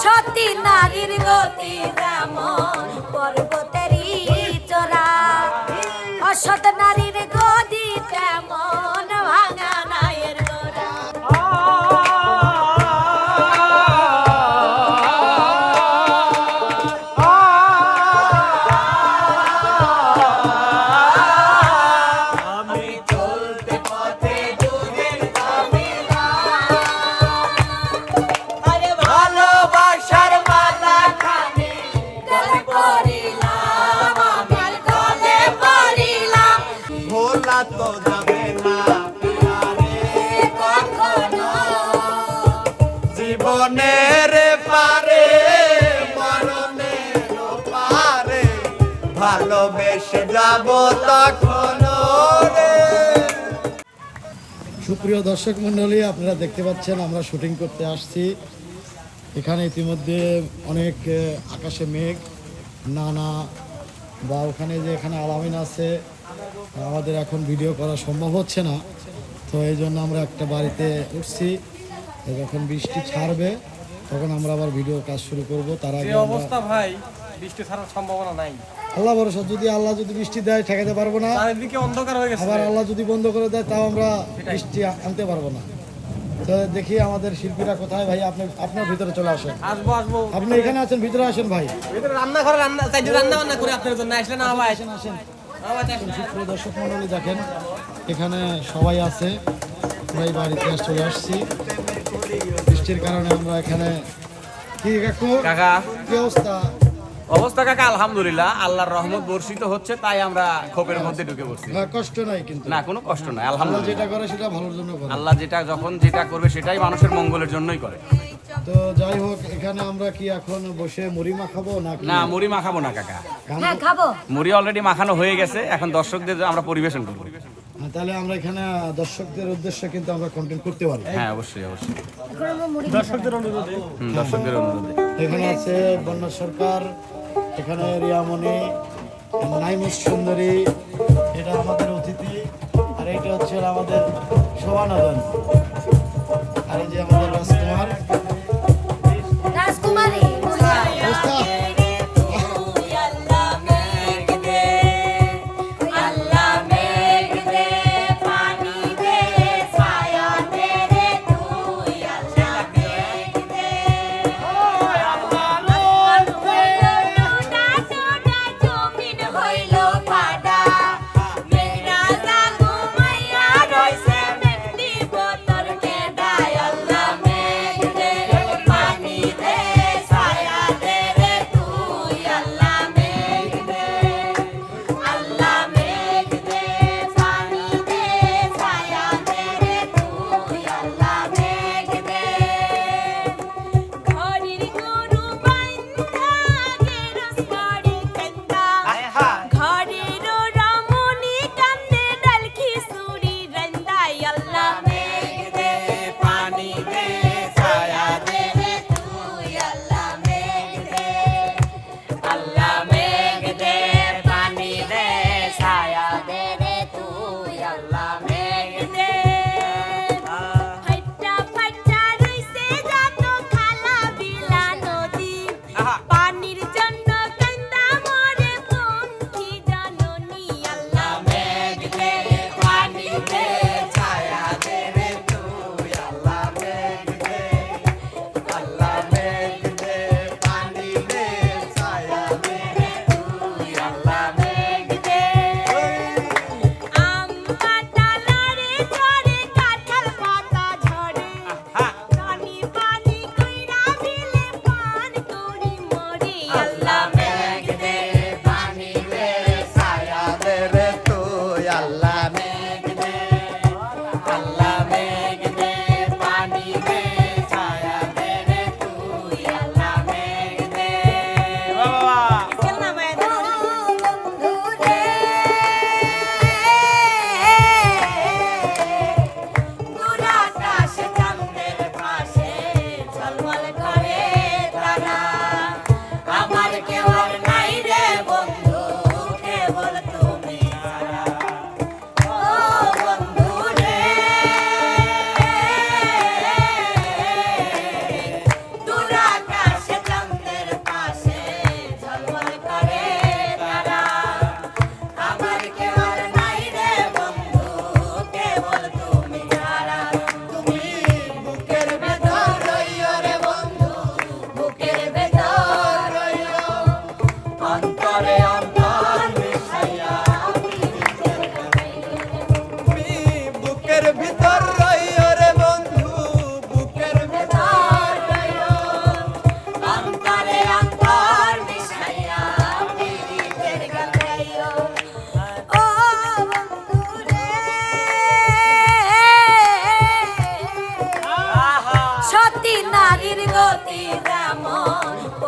সতী নারীর গতি সুপ্রিয় দর্শক মণ্ডলী, আপনারা দেখতে পাচ্ছেন আমরা শুটিং করতে আসছি। এখানে ইতিমধ্যে অনেক আকাশে মেঘ, নানা, বা ওখানে যে এখানে আলামিন আছে আমাদের এখন ভিডিও করা সম্ভব হচ্ছে না। তো এই জন্য আমরা একটা বাড়িতে উঠছি যখন বৃষ্টি ছাড়বে তখন আমরা আবার ভিডিও কাজ শুরু করব। তার আগে অবস্থা ভাই বৃষ্টি ছাড়ার সম্ভাবনা নাই। আল্লাহ ভরসা যদি আল্লাহ যদি বৃষ্টি দেয় ঠেকাতে পারব না। চারিদিকে অন্ধকার হয়ে গেছে। আবার আল্লাহ যদি বন্ধ করে দেয় তাও আমরা বৃষ্টি আনতে পারব না। তো দেখি আমাদের শিল্পীরা কোথায়। ভাই আপনি আপনার ভিতরে চলে আসেন। আসব আসব। আপনি এখানে আছেন ভিতরে আসেন ভাই। ভিতরে রান্না ঘরে রান্না রান্না বান্না করে আপনার জন্য। আসলে না ভাই। আসেন আসেন। দর্শক মন্ডলী দেখেন এখানে সবাই আছে। আমরা এই বাড়িতে চলে আসছি। বৃষ্টির কারণে আমরা এখানে কি কাকু? কাকা। কি অবস্থা? অবস্থা কাকা আলহামদুলিল্লাহ। আল্লাহর রহমত বর্ষিত হচ্ছে তাই আমরা খোপের মধ্যে ঢুকে পড়ছি। না, কষ্ট নাই কিন্তু। না কোনো কষ্ট নাই আল্লাহ আলহামদুলিল্লাহ যেটা করে সেটা ভালোর জন্য করে। আল্লাহ যেটা যখন যেটা করবে সেটাই মানুষের মঙ্গলের জন্যই করে। তো যাই হোক এখানে আমরা কি এখন বসে মুড়ি মাখাবো না না মুড়ি মাখাবো না কাকা। হ্যাঁ খাব। মুড়ি অলরেডি মাখানো হয়ে গেছে এখন দর্শকদের আমরা পরিবেশন করব। তাহলে আমরা এখানে দর্শকদের উদ্দেশ্যে কিন্তু আমরা কন্টেন্ট করতে পারি হ্যাঁ অবশ্যই অবশ্যই। মুড়ি হুম, দর্শকদের অনুরোধে। এখানে আছে বন্যা সরকার এখানে রিয়ামণি নাইমুস সুন্দরী এটা আমাদের অতিথি আর এটা হচ্ছে আমাদের শোভানদন। আর এই যে আমাদের রাজকুমারী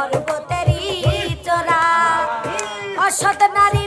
স্বর্গতেরি চোরা। অসৎ নারী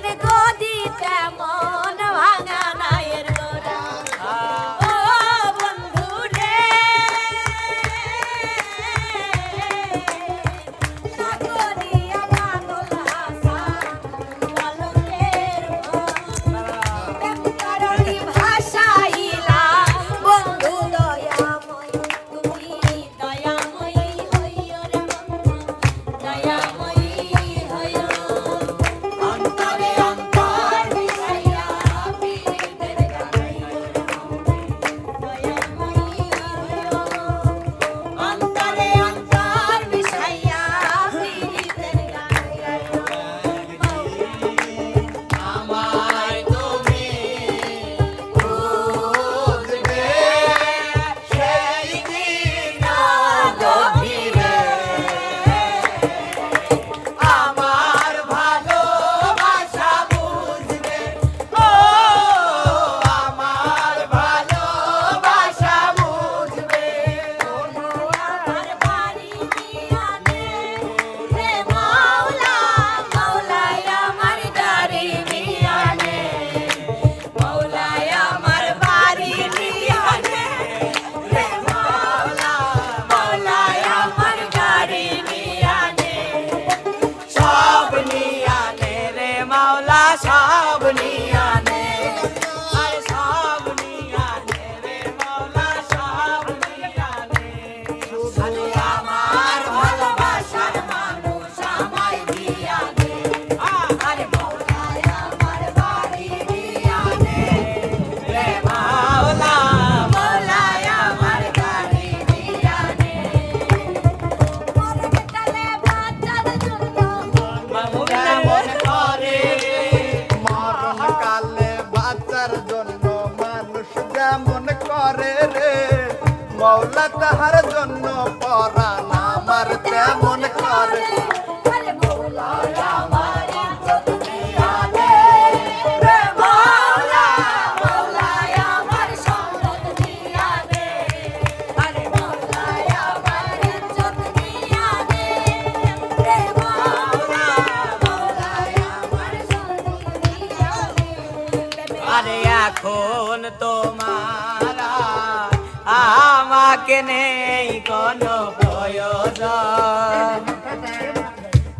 ಆಹಾರ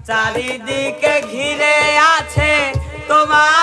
চারিদিকে ঘিরে আছে তোমার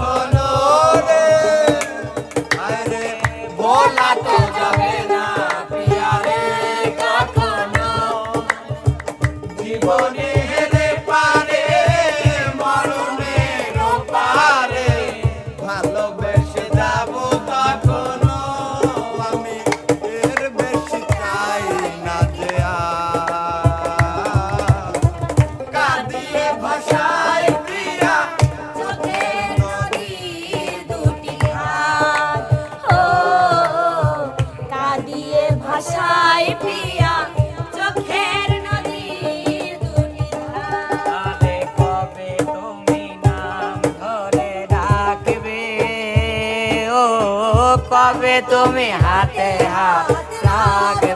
आवे तो तुम्हें हाथ हाथ लागे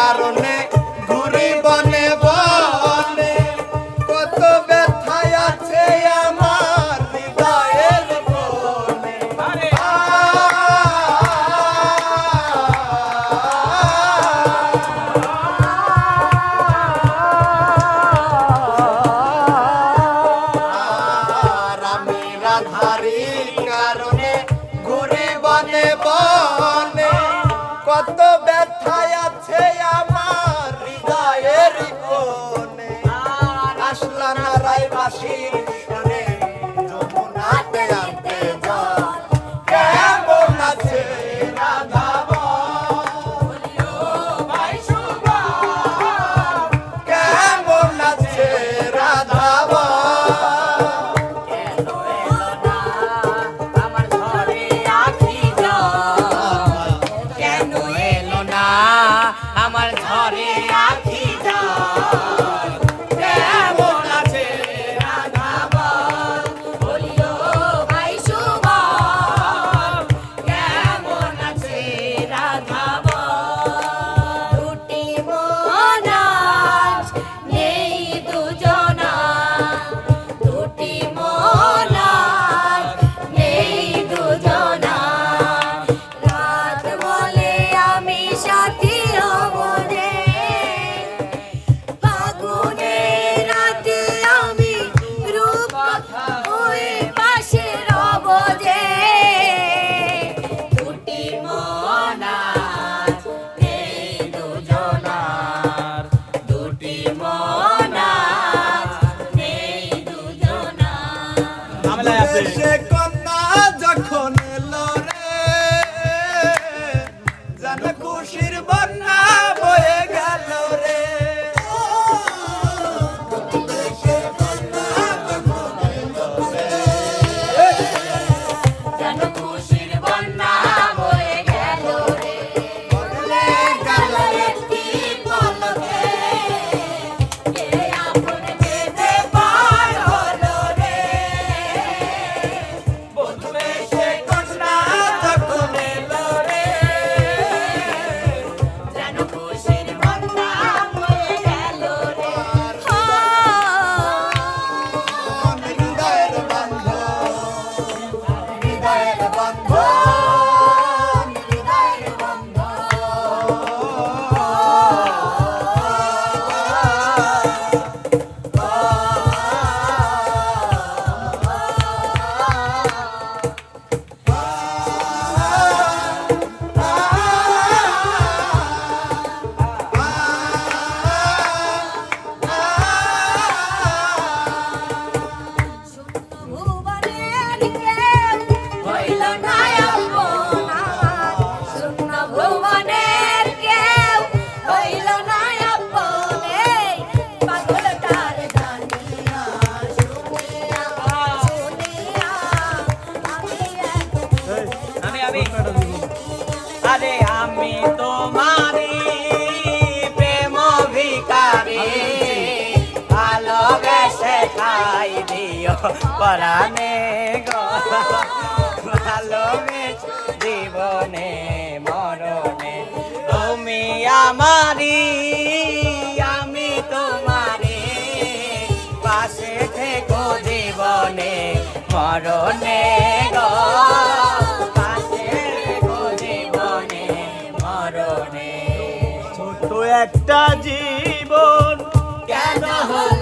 কারণে Sanang পরাণে জীবনে মরণে। তুমি আমারি আমি তোমারে পাশে থেকো জীবনে মরণে একটা জীবন কেন হল?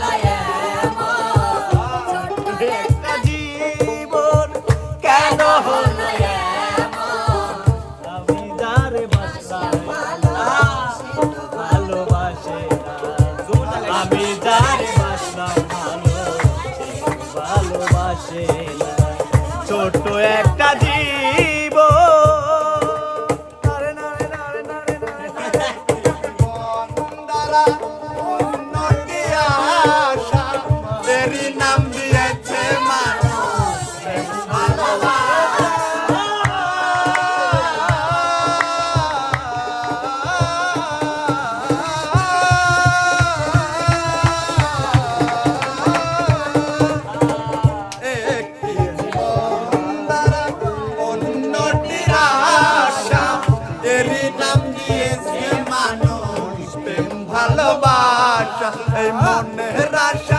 রাজা এই মনের আশা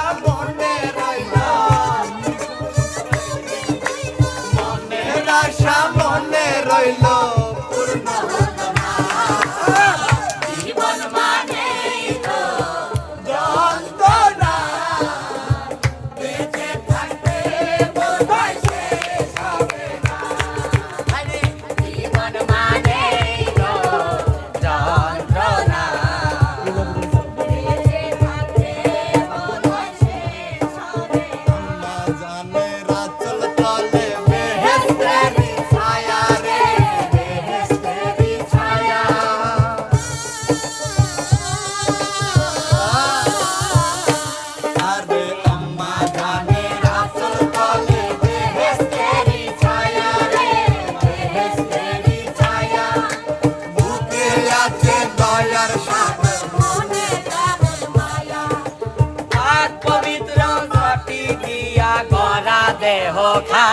কথা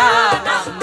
নাম।